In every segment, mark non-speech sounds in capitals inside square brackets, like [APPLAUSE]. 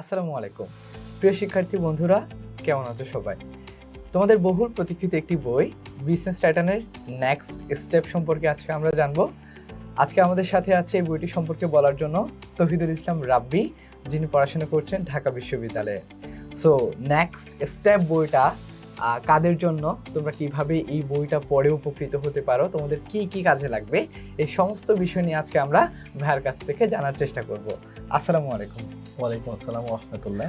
আসসালামু আলাইকুম। প্রিয় শিক্ষার্থী বন্ধুরা, কেমন আছো সবাই? তোমাদের বহুল প্রতীক্ষিত একটি বই বিজনেস টাইটানের নেক্সট স্টেপ সম্পর্কে আজকে আমরা জানব। আজকে আমাদের সাথে আছে এই বইটি সম্পর্কে বলার জন্য তহিদুল ইসলাম রাব্বি, যিনি পড়াশোনা করছেন ঢাকা বিশ্ববিদ্যালয়ে। সো নেক্সট স্টেপ বইটা কাদের জন্য, তোমরা কীভাবে এই বইটা পড়ে উপকৃত হতে পারো, তোমাদের কি কি কাজে লাগবে, এই সমস্ত বিষয় নিয়ে আজকে আমরা ভাইয়ের কাছ থেকে জানার চেষ্টা করব। আসসালামু আলাইকুম। ওয়ালাইকুম আসসালাম রহমতুল্লাহ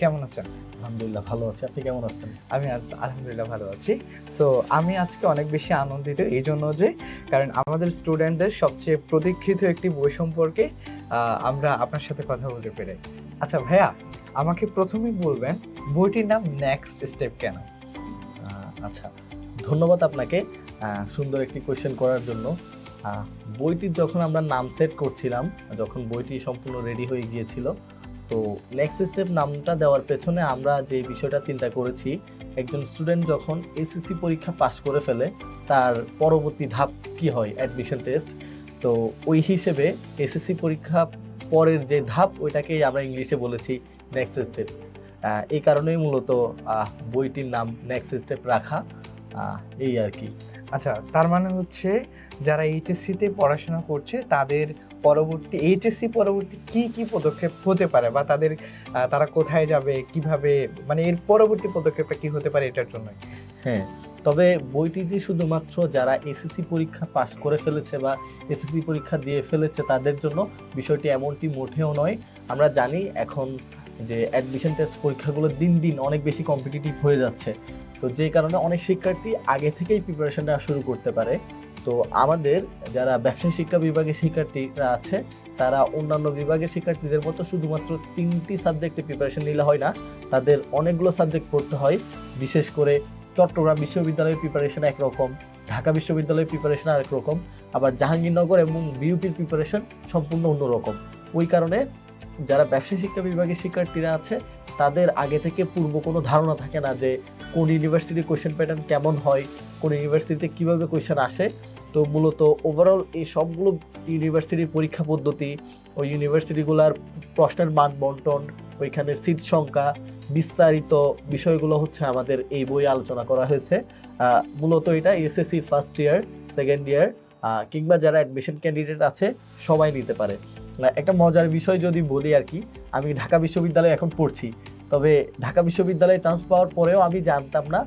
কেমন আছেন? আলহামদুলিল্লাহ ভালো আছি। আপনি কেমন আছেন? আমি আজ আলহামদুলিল্লাহ ভালো আছি। সো আমি আজকে অনেক বেশি আনন্দিত এই জন্য যে কারণ আমাদের স্টুডেন্টদের সবচেয়ে প্রতীক্ষিত একটি বই সম্পর্কে আমরা আপনার সাথে কথা বলতে পেরে। আচ্ছা ভাইয়া আমাকে প্রথমেই বলবেন বইটির নাম নেক্সট স্টেপ কেন? আচ্ছা ধন্যবাদ আপনাকে সুন্দর একটি কোয়েশ্চেন করার জন্য। বইটির যখন আমরা নাম সেট করছিলাম যখন বইটি সম্পূর্ণ রেডি হয়ে গিয়েছিল তো নেক্সট স্টেপ নামটা দেওয়ার পেছনে আমরা যে বিষয়টা চিন্তা করেছি, একজন স্টুডেন্ট যখন এসএসসি পরীক্ষা পাশ করে ফেলে, তার পরবর্তী ধাপ কি হয়? অ্যাডমিশন টেস্ট তো ওই হিসেবে এসএসসি পরীক্ষা পরের যে ধাপ, ওইটাকেই আমরা ইংলিশে বলেছি নেক্সট স্টেপ এই কারণেই মূলত বইটির নাম নেক্সট স্টেপ রাখা এই আর কি। আচ্ছা তার মানে হচ্ছে যারা এইচএসসিতে পড়াশোনা করছে, তাদের পরবর্তী, এইচএসসি পরবর্তী কি কি পদক্ষেপ হতে পারে বা তাদের তারা কোথায় যাবে, কীভাবে মানে এর পরবর্তী পদক্ষেপটা কি হতে পারে এটার জন্য হ্যাঁ তবে বইটি যে শুধুমাত্র যারা এসএসসি পরীক্ষা পাশ করে ফেলেছে বা এসএসসি পরীক্ষা দিয়ে ফেলেছে তাদের জন্য, বিষয়টি এমনটি মোটেও নয়। আমরা জানি এখন যে অ্যাডমিশন টেস্ট পরীক্ষাগুলো দিন দিন অনেক বেশি কম্পিটিটিভ হয়ে যাচ্ছে। তো যে কারণে অনেক শিক্ষার্থী আগে থেকেই প্রিপারেশনটা শুরু করতে পারে। তো আমাদের যারা ব্যবসায় শিক্ষা বিভাগের শিক্ষার্থীরা আছে, তারা অন্যান্য বিভাগের শিক্ষার্থীদের মতো শুধুমাত্র তিনটি সাবজেক্টে প্রিপারেশন নিলে হয় না, তাদের অনেকগুলো সাবজেক্ট পড়তে হয়। বিশেষ করে চট্টগ্রাম বিশ্ববিদ্যালয়ের প্রিপারেশন একরকম, ঢাকা বিশ্ববিদ্যালয়ের প্রিপারেশন আরেক রকম আবার জাহাঙ্গীরনগর এবং বিউপির প্রিপারেশন সম্পূর্ণ অন্যরকম। ওই কারণে যারা ব্যবসায় শিক্ষা বিভাগের শিক্ষার্থীরা আছে, তাদের আগে থেকে পূর্ব কোনো ধারণা থাকে না যে কোন ইউনিভার্সিটির কোয়েশ্চেন প্যাটার্ন কেমন হয়, কোন ইউনিভার্সিটিতে কীভাবে কোয়েশ্চেন আসে, তো মূলত ওভারঅল এই সবগুলো ইউনিভার্সিটির পরীক্ষা পদ্ধতি, ওই ইউনিভার্সিটিগুলোর প্রশ্নের মান বন্টন, ওইখানে সিট সংখ্যা, বিস্তারিত বিষয়গুলো হচ্ছে আমাদের এই বই আলোচনা করা হয়েছে। মূলত এটা SSC first year second year কিংবা যারা অ্যাডমিশন ক্যান্ডিডেট আছে, সবাই নিতে পারে। একটা মজার বিষয় যদি বলি আর কি, আমি ঢাকা বিশ্ববিদ্যালয়ে এখন পড়ছি। তবে ঢাকা বিশ্ববিদ্যালয়ে চান্স পাওয়ার পরেও আমি জানতাম না।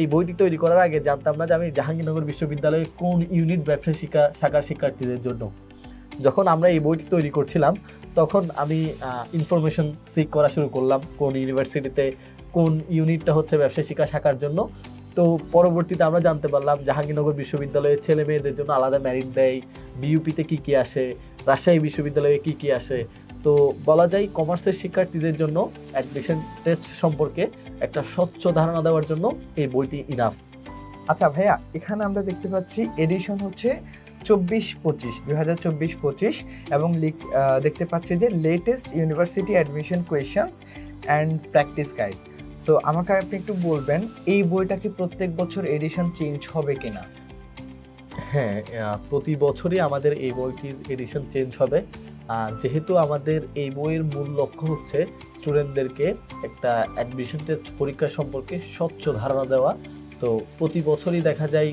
এই বইটি তৈরি করার আগে জানতাম না যে আমি জাহাঙ্গীরনগর বিশ্ববিদ্যালয়ে কোন ইউনিট ব্যবসায় শিক্ষা শাখার শিক্ষার্থীদের জন্য। যখন আমরা এই বইটি তৈরি করছিলাম, তখন আমি ইনফরমেশন সিক করা শুরু করলাম কোন ইউনিভার্সিটিতে কোন ইউনিটটা হচ্ছে ব্যবসায় শিক্ষা শাখার জন্য। তো পরবর্তীতে আমরা জানতে পারলাম জাহাঙ্গীরনগর বিশ্ববিদ্যালয়ের ছেলে মেয়েদের জন্য আলাদা মেরিট দেয় বিইউপিতে কি কি আসে, রাজশাহী বিশ্ববিদ্যালয়ে কি কি আসে তো বলা যায় কমার্সের শিক্ষার্থীদের জন্য অ্যাডমিশন টেস্ট সম্পর্কে একটা স্বচ্ছ ধারণা দেওয়ার জন্য এই বইটি ইনাফ আচ্ছা ভাইয়া এখানে আমরা দেখতে পাচ্ছি এডিশন হচ্ছে চব্বিশ পঁচিশ দুই হাজার চব্বিশ পঁচিশ এবং দেখতে পাচ্ছি যে latest university admission questions and practice guide so আমাকে আপনি একটু বলবেন এই বইটা কি প্রত্যেক বছর এডিশন চেঞ্জ হবে কিনা? হ্যাঁ প্রতি বছরই আমাদের এই বইটির এডিশন চেঞ্জ হবে। যেহেতু আমাদের এই বইয়ের মূল লক্ষ্য হচ্ছে স্টুডেন্টদেরকে একটা অ্যাডমিশন টেস্ট পরীক্ষা সম্পর্কে স্বচ্ছ ধারণা দেওয়া, তো প্রতি বছরই দেখা যায়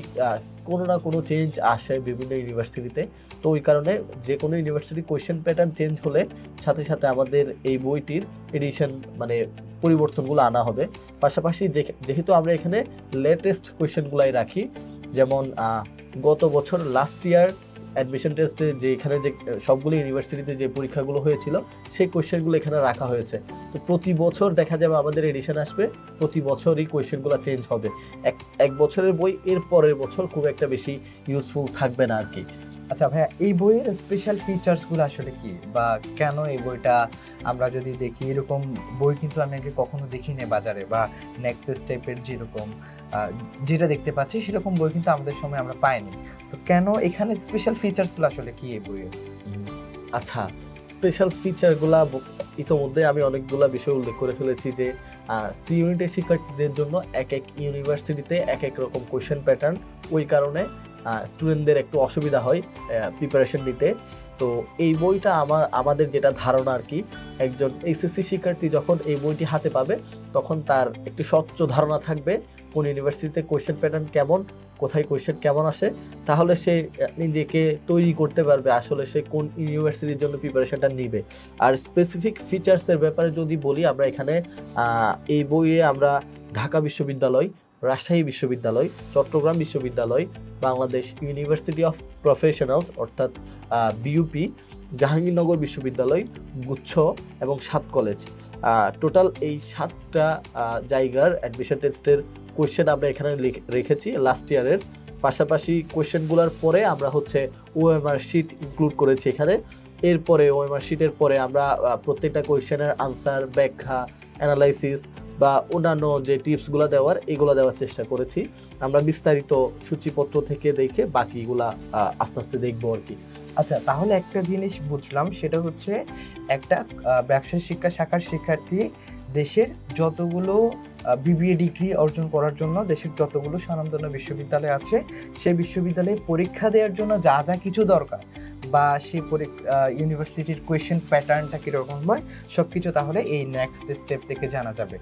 কোনো না কোনো চেঞ্জ আসে বিভিন্ন ইউনিভার্সিটিতে তো ওই কারণে যে কোনো ইউনিভার্সিটি কোয়েশ্চেন প্যাটার্ন চেঞ্জ হলে সাথে সাথে আমাদের এই বইটির এডিশন মানে পরিবর্তনগুলো আনা হবে। পাশাপাশি যেহেতু আমরা এখানে লেটেস্ট কোয়েশ্চেনগুলাই রাখি, যেমন গত বছর লাস্ট ইয়ার অ্যাডমিশন টেস্টে যে এখানে যে সবগুলো ইউনিভার্সিটিতে যে পরীক্ষাগুলো হয়েছিল, সেই কোয়েশ্চেনগুলো এখানে রাখা হয়েছে। তো প্রতি বছর দেখা যাবে আমাদের এডিশন আসবে, প্রতি বছরই কোয়েশ্চেনগুলো চেঞ্জ হবে। এক এক বছরের বই, এর পরের বছর খুব একটা বেশি ইউজফুল থাকবে না আর কি আচ্ছা ভাইয়া, এই বইয়ের স্পেশাল ফিচার্সগুলো আসলে কি? বা কেন এই বইটা? আমরা যদি দেখি, এরকম বই কিন্তু আমি আগে কখনো দেখিনি বাজারে, বা নেক্সট টাইপের যেরকম। যেটা দেখতে পাচ্ছি, সেরকম বই কিন্তু আমাদের সময় আমরা পাইনি। তো কেন এখানে স্পেশাল ফিচার্সগুলো আসলে কি এই বইয়ের? আচ্ছা স্পেশাল ফিচারগুলা ইতোমধ্যে আমি অনেকগুলা বিষয় উল্লেখ করে ফেলেছি যে সি ইউনিটের শিক্ষার্থীদের জন্য এক এক ইউনিভার্সিটিতে এক এক রকম কোয়েশ্চেন প্যাটার্ন ওই কারণে স্টুডেন্টদের একটু অসুবিধা হয় প্রিপারেশন নিতে। তো এই বইটা আমার, আমাদের যেটা ধারণা আর কি, একজন এইচএসসি শিক্ষার্থী যখন এই বইটি হাতে পাবে, তখন তার একটি স্বচ্ছ ধারণা থাকবে কোন ইউনিভার্সিটিতে কোয়েশ্চেন প্যাটার্ন কেমন, কোথায় কোয়েশ্চেন কেমন আসে, তাহলে সে নিজেকে তৈরি করতে পারবে আসলে সে কোন ইউনিভার্সিটির জন্য প্রিপারেশনটা নিবে। আর স্পেসিফিক ফিচার্সের ব্যাপারে যদি বলি, আমরা এখানে এই বইয়ে আমরা ঢাকা বিশ্ববিদ্যালয়, রাজশাহী বিশ্ববিদ্যালয়, চট্টগ্রাম বিশ্ববিদ্যালয়, বাংলাদেশ ইউনিভার্সিটি অফ প্রফেশনালস অর্থাৎ বিইউপি জাহাঙ্গীরনগর বিশ্ববিদ্যালয়, গুচ্ছ এবং সাত কলেজ। টোটাল এই সাতটা জায়গার অ্যাডমিশন টেস্টের কোয়েশ্চেন আমরা এখানে রেখেছি লাস্ট ইয়ারের পাশাপাশি কোয়েশ্চেনগুলোর পরে আমরা হচ্ছে ওএমআর শিট ইনক্লুড করেছি এখানে। এরপরে ওএমআর শিটের পরে আমরা প্রত্যেকটা কোয়েশ্চেনের আনসার ব্যাখ্যা অ্যানালাইসিস বা অন্যান্য যে টিপসগুলো দেওয়ার এগুলো দেওয়ার চেষ্টা করেছি। আমরা বিস্তারিত সূচিপত্র থেকে দেখে বাকিগুলা আস্তে আস্তে দেখব আর কি। আচ্ছা তাহলে একটা জিনিস বুঝলাম সেটা হচ্ছে একটা আহ, ব্যবসায় শিক্ষা শাখার শিক্ষার্থী দেশের যতগুলো বিবিএ ডিগ্রি অর্জন করার জন্য দেশের যতগুলো স্বনামধন্য বিশ্ববিদ্যালয় আছে সেই বিশ্ববিদ্যালয়ে পরীক্ষা দেওয়ার জন্য যা যা কিছু দরকার বা সেই পরীক্ষা ইউনিভার্সিটির কোয়েশ্চেন প্যাটার্নটা কীরকম হয় সব কিছু তাহলে এই নেক্সট স্টেপ থেকে জানা যাবে।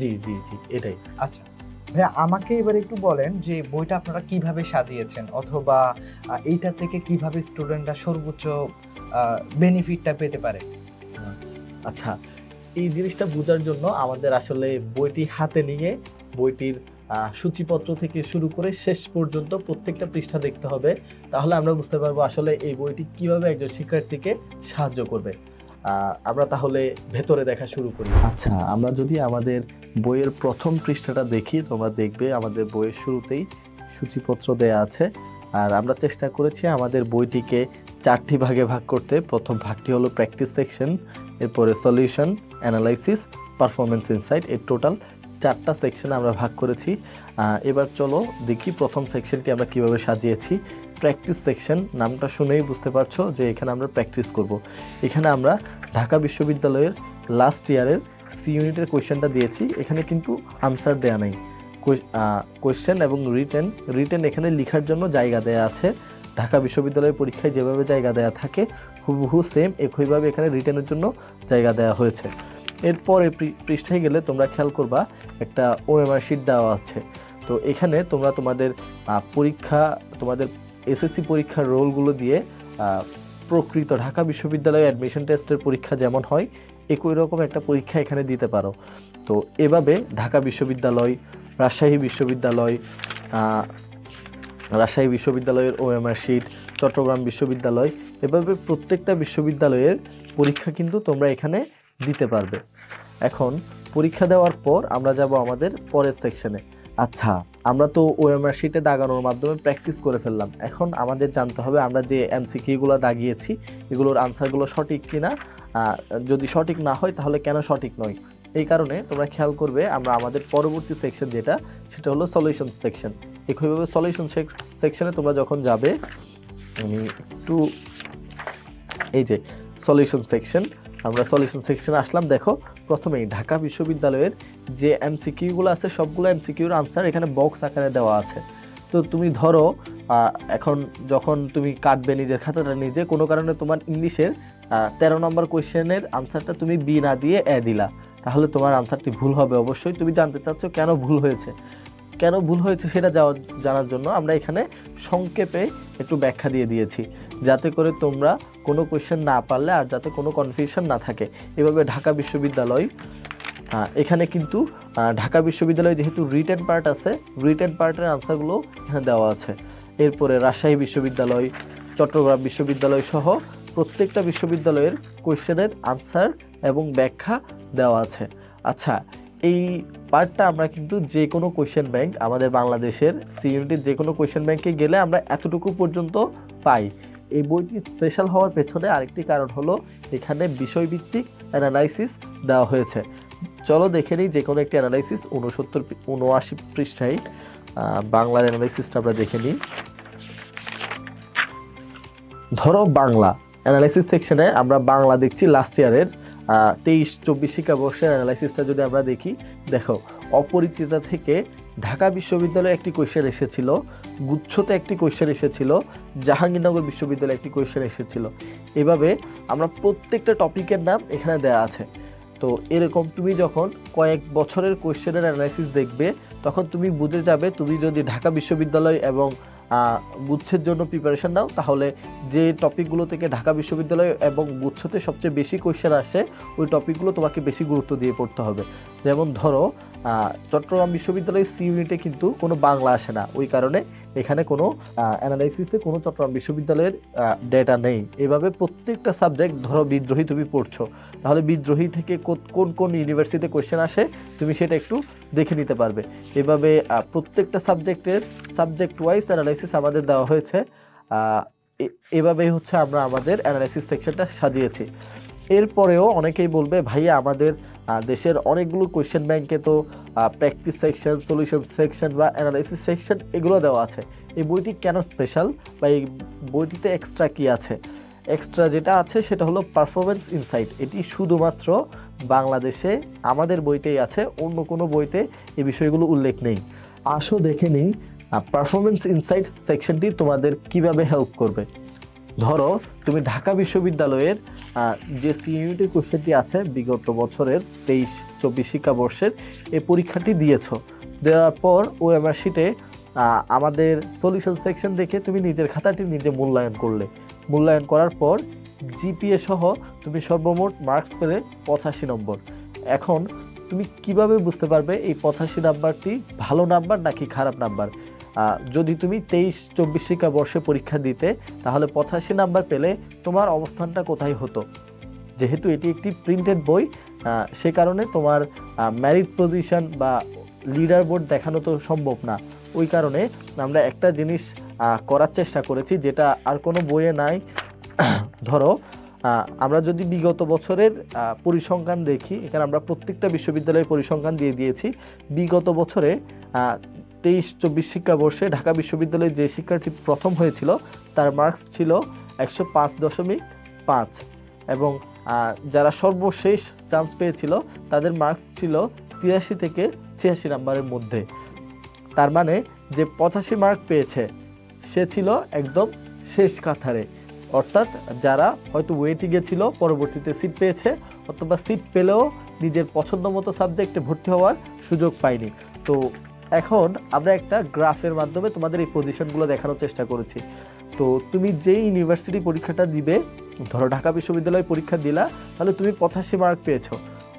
জি জি জি এটাই। আচ্ছা ভাইয়া আমাকে এবার একটু বলেন যে বইটা আপনারা কীভাবে সাজিয়েছেন অথবা এইটা থেকে কীভাবে স্টুডেন্টরা সর্বোচ্চ বেনিফিটটা পেতে পারে? আচ্ছা এই জিনিসটা বোঝার জন্য আমাদের আসলে বইটি হাতে নিয়ে বইটির সূচিপত্র থেকে শুরু করে শেষ পর্যন্ত প্রত্যেকটা পৃষ্ঠা দেখতে হবে। তাহলে আমরা বুঝতে পারব আসলে এই বইটি কীভাবে একজন শিক্ষার্থীকে সাহায্য করবে। আমরা তাহলে ভেতরে দেখা শুরু করি। আচ্ছা আমরা যদি আমাদের বইয়ের প্রথম পৃষ্ঠাটা দেখি, তোমরা দেখবে আমাদের বইয়ের শুরুতেই সূচিপত্র দেয়া আছে। আর আমরা চেষ্টা করেছি আমাদের বইটিকে চারটি ভাগে ভাগ করতে। প্রথম ভাগটি হলো প্র্যাকটিস সেকশন এরপরে সলিউশন অ্যানালাইসিস পারফরমেন্স ইনসাইট এর টোটাল চারটা সেকশনে আমরা ভাগ করেছি। এবার চলো দেখি প্রথম সেকশনটি আমরা কীভাবে সাজিয়েছি। প্র্যাকটিস সেকশন নামটা শুনেই বুঝতে পারছ যে এখানে আমরা প্র্যাকটিস করব। এখানে আমরা ঢাকা বিশ্ববিদ্যালয়ের লাস্ট ইয়ারের সি ইউনিটের কোয়েশ্চেনটা দিয়েছি। এখানে কিন্তু আনসার দেয়া নেই। কোয়েশ্চেন এবং রিটেন রিটেন এখানে লিখার জন্য জায়গা দেয়া আছে। ঢাকা বিশ্ববিদ্যালয়ের পরীক্ষায় যেভাবে জায়গা দেয়া থাকে হুবহু সেম একইভাবে এখানে রিটার্নের জন্য জায়গা দেওয়া হয়েছে। এরপরে পৃষ্ঠায় গেলে তোমরা খেয়াল করবা, একটা ওএমআর শিট দেওয়া আছে। তো এখানে তোমরা তোমাদের পরীক্ষা, তোমাদের এসএসসি পরীক্ষার রোলগুলো দিয়ে প্রকৃত ঢাকা বিশ্ববিদ্যালয়ে অ্যাডমিশন টেস্টের পরীক্ষা যেমন হয়, একই রকম একটা পরীক্ষা এখানে দিতে পারো। তো এভাবে ঢাকা বিশ্ববিদ্যালয়, রাজশাহী বিশ্ববিদ্যালয় রাজশাহী বিশ্ববিদ্যালয়ের ওএমআর শিট চট্টগ্রাম বিশ্ববিদ্যালয়, এভাবে প্রত্যেকটা বিশ্ববিদ্যালয়ের পরীক্ষা কিন্তু তোমরা এখানে দিতে পারবে। এখন পরীক্ষা দেওয়ার পর আমরা যাব আমাদের পরের সেকশনে আচ্ছা আমরা তো ওএমআর শিটে দাগানোর মাধ্যমে প্র্যাকটিস করে ফেললাম। এখন আমাদের জানতে হবে আমরা যে এমসিকিউগুলো দাগিয়েছি, এগুলোর আনসারগুলো সঠিক কিনা। যদি সঠিক না হয় তাহলে কেন সঠিক নয়? এই কারণে তোমরা খেয়াল করবে আমরা আমাদের পরবর্তী সেকশন যেটা, সেটা হলো সলিউশন সেকশন একইভাবে সলিউশন সেকশনে তোমরা যখন যাবে, আমি একটু এই যে সলিউশন সেকশন আমরা সলিউশন সেকশনে আসলাম। দেখো, প্রথমেই ঢাকা বিশ্ববিদ্যালয়ের যে এমসিকিউগুলো আছে, সবগুলো এমসিকিউর আনসার এখানে বক্স আকারে দেওয়া আছে। তো তুমি ধরো এখন যখন তুমি কাটবে নিজের খাতাটা নিজে, কোনো কারণে তোমার ইংলিশের তেরো নম্বর কোয়েশ্চেনের আনসারটা তুমি বি না দিয়ে এ দিলা। তাহলে তোমার আনসারটি ভুল হবে অবশ্যই। তুমি জানতে চাচ্ছ কেন ভুল হয়েছে। কেন ভুল হয়েছে সেটা যাওয়া জানার জন্য আমরা এখানে সংক্ষেপে একটু ব্যাখ্যা দিয়ে দিয়েছি। যাতে করে তোমরা কোনো কোয়েশ্চেন না পারলে আর যাতে কোনো কনফিউশন না থাকে। এভাবে ঢাকা বিশ্ববিদ্যালয় এখানে কিন্তু ঢাকা বিশ্ববিদ্যালয়ে যেহেতু রিটেন পার্ট আছে রিটেন পার্টের আনসারগুলো এখানে দেওয়া আছে। এরপরে রাজশাহী বিশ্ববিদ্যালয়, চট্টগ্রাম বিশ্ববিদ্যালয় সহ প্রত্যেকটা বিশ্ববিদ্যালয়ের কোয়েশ্চেনের আনসার এবং ব্যাখ্যা দেওয়া আছে। আচ্ছা এই পার্টটা আমরা কিন্তু যে কোনো কোয়েশ্চেন ব্যাংক আমাদের বাংলাদেশের সি যে কোনো কোয়েশ্চেন ব্যাংকে গেলে আমরা এতটুকু পর্যন্ত পাই। এই বইটি স্পেশাল হওয়ার পেছনে আরেকটি কারণ হলো, এখানে বিষয়ভিত্তিক অ্যানালাইসিস দেওয়া হয়েছে। চলো দেখে নিই যে কোনো একটি অ্যানালাইসিস উনসত্তর উনআশি পৃষ্ঠায় বাংলার অ্যানালাইসিসটা আমরা দেখে নিই। ধরো বাংলা অ্যানালাইসিস সেকশনে আমরা বাংলা দেখছি লাস্ট ইয়ারের তেইশ, চব্বিশ শিক্ষাবর্ষের অ্যানালাইসিসটা যদি আমরা দেখি, দেখো, অপরিচিতা থেকে ঢাকা বিশ্ববিদ্যালয়ে একটি কোয়েশ্চেন এসেছিল, গুচ্ছতে একটি কোয়েশ্চেন এসেছিল, জাহাঙ্গীরনগর বিশ্ববিদ্যালয়ে একটি কোয়েশ্চেন এসেছিল। এভাবে আমরা প্রত্যেকটা টপিকের নাম এখানে দেওয়া আছে। তো এরকম তুমি যখন কয়েক বছরের কোয়েশ্চেনের অ্যানালাইসিস দেখবে, তখন তুমি বুঝে যাবে তুমি যদি ঢাকা বিশ্ববিদ্যালয় এবং গুচ্ছের জন্য প্রিপারেশন নাও। তাহলে যে টপিকগুলো থেকে ঢাকা বিশ্ববিদ্যালয় এবং গুচ্ছতে সবচেয়ে বেশি কোয়েশ্চেন আসে, ওই টপিকগুলো তোমাকে বেশি গুরুত্ব দিয়ে পড়তে হবে। যেমন ধরো চট্টগ্রাম বিশ্ববিদ্যালয়ের সি ইউনিটে কিন্তু কোনো বাংলা আসে না। ওই কারণে এখানে কোনো অ্যানালাইসিসে কোনো চট্টগ্রাম বিশ্ববিদ্যালয়ের ডেটা নেই। এভাবে প্রত্যেকটা সাবজেক্ট ধরো বিদ্রোহী তুমি পড়ছো। তাহলে বিদ্রোহী থেকে কোন কোন ইউনিভার্সিটিতে কোয়েশ্চেন আসে, তুমি সেটা একটু দেখে নিতে পারবে। এভাবে প্রত্যেকটা সাবজেক্টের সাবজেক্ট ওয়াইজ অ্যানালাইসিস আমাদের দেওয়া হয়েছে। এভাবেই হচ্ছে আমরা আমাদের অ্যানালাইসিস সেকশনটা সাজিয়েছি। এরপরেও অনেকেই বলবে, ভাইয়া, আমাদের দেশের অনেকগুলো কোয়েশ্চেন ব্যাংকে তো প্র্যাকটিস সেকশন সলিউশন সেকশন বা অ্যানালাইসিস সেকশন এগুলো দেওয়া আছে। এই বইটি কেন স্পেশাল বা এই বইটিতে এক্সট্রা কি আছে? এক্সট্রা যেটা আছে সেটা হলো পারফরমেন্স ইনসাইট এটি শুধুমাত্র বাংলাদেশে, আমাদের বইতেই আছে, অন্য কোনো বইতে এই বিষয়গুলো উল্লেখ নেই। আসো দেখে নিই পারফরমেন্স ইনসাইট সেকশনটি তোমাদের কীভাবে হেল্প করবে? ধরো, তুমি ঢাকা বিশ্ববিদ্যালয়ের যে সি ইউনিটের কোশ্চেনটি আছে বিগত বছরের তেইশ, চব্বিশ শিক্ষাবর্ষের এই পরীক্ষাটি দিয়েছ। দেওয়ার পর ওএমআর শিটে আমাদের সলিউশন সেকশন দেখে তুমি নিজের খাতাটি নিজে মূল্যায়ন করলে। মূল্যায়ন করার পর জিপিএ সহ তুমি সর্বমোট মার্কস পেলে পঁচাশি নম্বর। এখন তুমি কীভাবে বুঝতে পারবে এই পঁচাশি নাম্বারটি ভালো নাম্বার নাকি খারাপ নাম্বার? যদি তুমি তেইশ, চব্বিশ শিক্ষাবর্ষে পরীক্ষা দিতে, তাহলে পঁচাশি নাম্বার পেলে তোমার অবস্থানটা কোথায় হতো? যেহেতু এটি একটি প্রিন্টেড বই সে কারণে তোমার ম্যারিট পজিশন বা লিডার বোর্ড দেখানো তো সম্ভব না। ওই কারণে আমরা একটা জিনিস করার চেষ্টা করেছি, যেটা আর কোনো বইয়ে নাই। [COUGHS] ধরো আমরা যদি বিগত বছরের পরিসংখ্যান দেখি, এখানে আমরা প্রত্যেকটা বিশ্ববিদ্যালয়ের পরিসংখ্যান দিয়ে দিয়েছি। বিগত বছরে তেইশ চব্বিশ শিক্ষাবর্ষে ঢাকা বিশ্ববিদ্যালয়ে যে শিক্ষার্থী প্রথম হয়েছিল, তার মার্কস ছিল একশো পাঁচ দশমিক পাঁচ। এবং যারা সর্বশেষ চান্স পেয়েছিল, তাদের মার্কস ছিল তিরাশি থেকে ছিয়াশি নাম্বারের মধ্যে। তার মানে যে পঁচাশি মার্ক পেয়েছে, সে ছিল একদম শেষ কাথারে অর্থাৎ, যারা হয়তো ওয়েটিংয়ে ছিল, পরবর্তীতে সিট পেয়েছে, অথবা সিট পেলেও নিজের পছন্দ মতো সাবজেক্টে ভর্তি হওয়ার সুযোগ পায়নি। তো এখন আমরা একটা গ্রাফের মাধ্যমে তোমাদের এই পজিশনগুলো দেখানোর চেষ্টা করেছি। তো তুমি যেই ইউনিভার্সিটি পরীক্ষাটা দিবে, ধরো ঢাকা বিশ্ববিদ্যালয়ে পরীক্ষা দিলা, তাহলে তুমি পঁচাশি মার্ক পেয়েছ।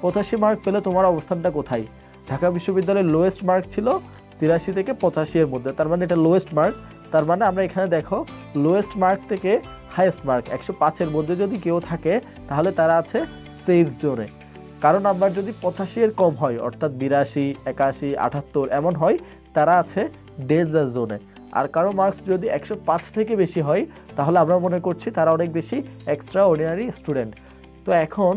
পঁচাশি মার্ক পেলে তোমার অবস্থানটা কোথায়? ঢাকা বিশ্ববিদ্যালয়ের লোয়েস্ট মার্ক ছিল তিরাশি থেকে পঁচাশি এর মধ্যে, তার মানে এটা লোয়েস্ট মার্ক তার মানে আমরা এখানে দেখো লোয়েস্ট মার্ক থেকে হাইয়েস্ট মার্ক একশো পাঁচের মধ্যে যদি কেউ থাকে, তাহলে তারা আছে সেফ জোনে কারও নাম্বার যদি পঁচাশি এর কম হয়, অর্থাৎ বিরাশি, একাশি, আটাত্তর, এমন হয়, তারা আছে ডেঞ্জার জোনে আর কারও মার্কস যদি একশো পাঁচ থেকে বেশি হয়, তাহলে আমরা মনে করছি তারা অনেক বেশি এক্সট্রা অর্ডিনারি স্টুডেন্ট তো এখন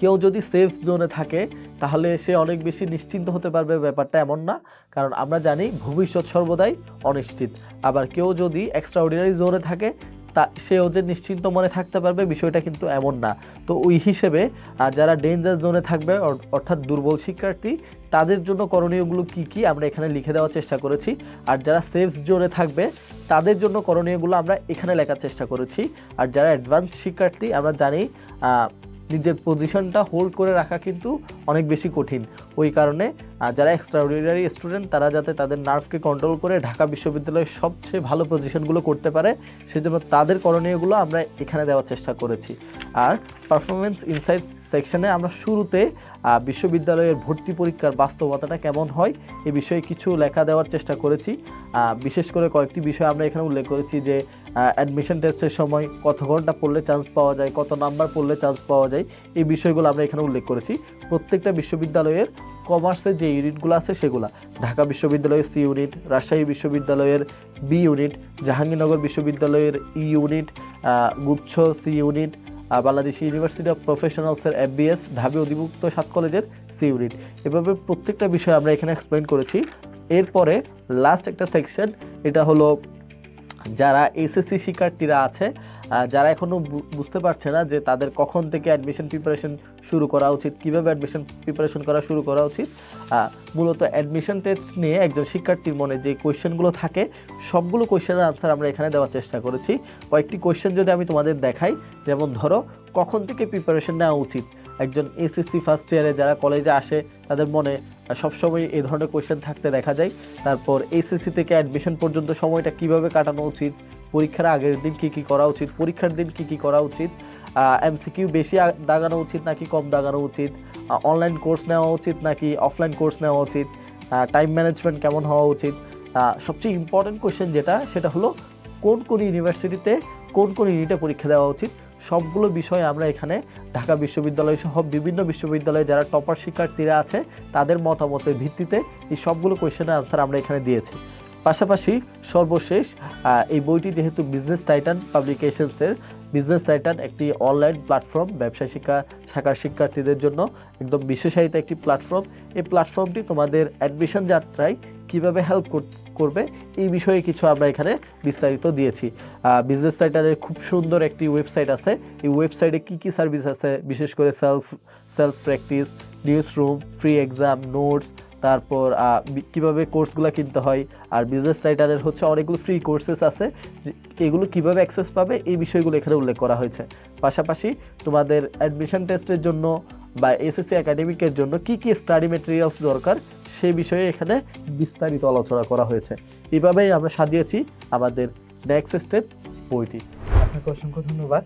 কেউ যদি সেফ জোনে থাকে, তাহলে সে অনেক বেশি নিশ্চিন্ত হতে পারবে, ব্যাপারটা এমন না। কারণ আমরা জানি ভবিষ্যৎ সর্বদাই অনিশ্চিত। আবার কেউ যদি এক্সট্রা অর্ডিনারি জোনে থাকে তা সেও যে নিশ্চিন্ত মনে থাকতে পারবে বিষয়টা কিন্তু এমন না। তো ওই হিসেবে যারা ডেঞ্জার জোনে থাকবে অর্থাৎ দুর্বল শিক্ষার্থী, তাদের জন্য করণীয়গুলো কি কি আমরা এখানে লিখে দেওয়ার চেষ্টা করেছি। আর যারা সেফ জোনে থাকবে, তাদের জন্য করণীয়গুলো আমরা এখানে লেখার চেষ্টা করেছি। আর যারা অ্যাডভান্স শিক্ষার্থী, আমরা জানি নিজের পজিশনটা হোল্ড করে রাখা কিন্তু অনেক বেশি কঠিন। ওই কারণে যারা এক্সট্রাঅর্ডিনারি স্টুডেন্ট তারা যাতে তাদের নার্ভকে কন্ট্রোল করে ঢাকা বিশ্ববিদ্যালয়ের সবচেয়ে ভালো পজিশনগুলো করতে পারে, সেজন্য তাদের করণীয়গুলো আমরা এখানে দেওয়ার চেষ্টা করেছি। আর পারফরমেন্স ইনসাইট সেকশনে আমরা শুরুতে বিশ্ববিদ্যালয়ের ভর্তি পরীক্ষার বাস্তবতাটা কেমন হয়, এ বিষয়ে কিছু লেখা দেওয়ার চেষ্টা করেছি। বিশেষ করে কয়েকটি বিষয় আমরা এখানে উল্লেখ করেছি যে অ্যাডমিশন টেস্টের সময় কত ঘণ্টা পড়লে চান্স পাওয়া যায়, কত নাম্বার পড়লে চান্স পাওয়া যায়, এই বিষয়গুলো আমরা এখানে উল্লেখ করেছি। প্রত্যেকটা বিশ্ববিদ্যালয়ের কমার্সের যে ইউনিটগুলো আছে সেগুলো, ঢাকা বিশ্ববিদ্যালয়ের সি ইউনিট রাজশাহী বিশ্ববিদ্যালয়ের বি ইউনিট জাহাঙ্গীরনগর বিশ্ববিদ্যালয়ের ই ইউনিট গুচ্ছ C unit Bangladesh university of প্রফেশনালসের FBS ঢাবি অধিভুক্ত সাত কলেজের সি ইউনিট এভাবে প্রত্যেকটা বিষয় আমরা এখানে এক্সপ্লেন করেছি। এরপরে লাস্ট একটা সেকশন এটা হলো যারা এসএসসি শিক্ষার্থীরা আছে যারা এখনও বু- বুঝতে পারছে না যে তাদের কখন থেকে অ্যাডমিশন প্রিপারেশন শুরু করা উচিত, কীভাবে অ্যাডমিশন প্রিপারেশন করা শুরু করা উচিত মূলত অ্যাডমিশন টেস্ট নিয়ে একজন শিক্ষার্থীর মনে যে কোয়েশ্চেনগুলো থাকে, সবগুলো কোয়েশ্চেনের আনসার আমরা এখানে দেওয়ার চেষ্টা করেছি। কয়েকটি কোয়েশ্চেন যদি আমি তোমাদের দেখাই, যেমন ধরো, কখন থেকে প্রিপারেশন নেওয়া উচিত? একজন এসএসসি ফার্স্ট ইয়ারে যারা কলেজে আসে, তাদের মনে সবসময় এই ধরনের কোয়েশ্চেন থাকতে দেখা যায়। তারপর এসএসসি থেকে অ্যাডমিশন পর্যন্ত সময়টা কীভাবে কাটানো উচিত? পরীক্ষার আগের দিন কি কি করা উচিত? পরীক্ষার দিন কি কি করা উচিত? এমসিকিউ বেশি দাগানো উচিত নাকি কম দাগানো উচিত? অনলাইন কোর্স নেওয়া উচিত নাকি অফলাইন কোর্স নেওয়া উচিত? টাইম ম্যানেজমেন্ট কেমন হওয়া উচিত? সবচেয়ে ইম্পর্টেন্ট কোয়েশ্চেন যেটা, সেটা হলো কোন কোন ইউনিভার্সিটিতে কোন কোন ইউনিটে পরীক্ষা দেওয়া উচিত? সবগুলো বিষয় আমরা এখানে ঢাকা বিশ্ববিদ্যালয় সহ বিভিন্ন বিশ্ববিদ্যালয়ে যারা টপার শিক্ষার্থীরা আছে, তাদের মতামতের ভিত্তিতে এই সবগুলো কোয়েশ্চেনের আনসার আমরা এখানে দিয়েছি। পাশাপাশি সর্বশেষ এই বইটি যেহেতু বিজনেস টাইটান পাবলিকেশনসের বিজনেস টাইটান একটি অনলাইন প্ল্যাটফর্ম ব্যবসায় শিক্ষা শাখার শিক্ষার্থীদের জন্য একদম বিশেষায়িত একটি প্ল্যাটফর্ম এই প্ল্যাটফর্মটি তোমাদের অ্যাডমিশন যাত্রায় কীভাবে হেল্প করবে। এই বিষয়ে কিছু আমরা এখানে বিস্তারিত দিয়েছি। বিজনেস টাইটানের খুব সুন্দর একটি ওয়েবসাইট আছে। এই ওয়েবসাইটে কি কি সার্ভিস আছে? বিশেষ করে self self practice news room free exam notes তারপর কীভাবে কোর্সগুলো কিনতে হয়। আর বিজনেস রাইটারের হচ্ছে অনেকগুলো ফ্রি কোর্সেস আছে। এগুলো কীভাবে অ্যাক্সেস পাবে? এই বিষয়গুলো এখানে উল্লেখ করা হয়েছে। পাশাপাশি তোমাদের অ্যাডমিশন টেস্টের জন্য বা এসএসসি একাডেমিকের জন্য কি কি স্টাডি মেটেরিয়ালস দরকার, সে বিষয়ে এখানে বিস্তারিত আলোচনা করা হয়েছে। এভাবেই আমরা সাজিয়েছি আমাদের নেক্সট স্টেপ বইটি। আপনাকে অসংখ্য ধন্যবাদ।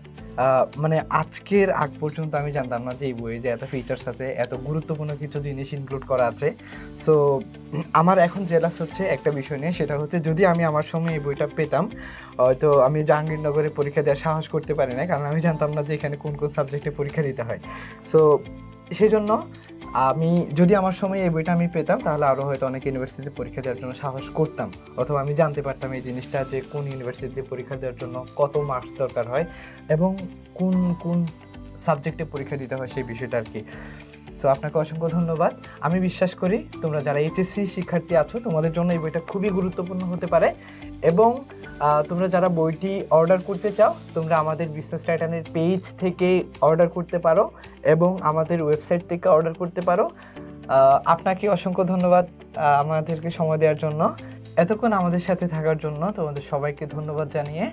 মানে আজকের আগ পর্যন্ত আমি জানতাম না যে এই বইয়ে যে এত ফিচার্স আছে, এত গুরুত্বপূর্ণ কিছু জিনিস ইনক্লুড করা আছে। সো আমার এখন জেলাস হচ্ছে একটা বিষয় নিয়ে, সেটা হচ্ছে যদি আমি আমার সময় এই বইটা পেতাম, হয়তো আমি জাহাঙ্গীরনগরে পরীক্ষা দেওয়ার সাহস করতে পারি না কারণ আমি জানতাম না যে এখানে কোন কোন সাবজেক্টে পরীক্ষা দিতে হয়। সো সেই জন্য আমি, যদি আমার সময় এই বইটা আমি পেতাম, তাহলে আরও হয়তো অনেক ইউনিভার্সিটিতে পরীক্ষা দেওয়ার জন্য সাহস করতাম। অথবা আমি জানতে পারতাম এই জিনিসটা যে কোন ইউনিভার্সিটিতে পরীক্ষা দেওয়ার জন্য কত মার্কস দরকার হয় এবং কোন কোন সাবজেক্টে পরীক্ষা দিতে হয় সেই বিষয়টা আর কি। সো আপনাকে অসংখ্য ধন্যবাদ। আমি বিশ্বাস করি তোমরা যারা এইচএসসি শিক্ষার্থী আছো, তোমাদের জন্য এই বইটা খুবই গুরুত্বপূর্ণ হতে পারে এবং তোমরা যারা বইটি অর্ডার করতে চাও, তোমরা আমাদের বিজনেস টাইটানের পেজ থেকে অর্ডার করতে পারো এবং আমাদের ওয়েবসাইট থেকে অর্ডার করতে পারো। আপনাকে অসংখ্য ধন্যবাদ আমাদেরকে সময় দেওয়ার জন্য। এতক্ষণ আমাদের সাথে থাকার জন্য তোমাদের সবাইকে ধন্যবাদ জানিয়ে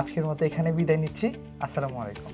আজকের মতো এখানে বিদায় নিচ্ছি। আসসালামু আলাইকুম।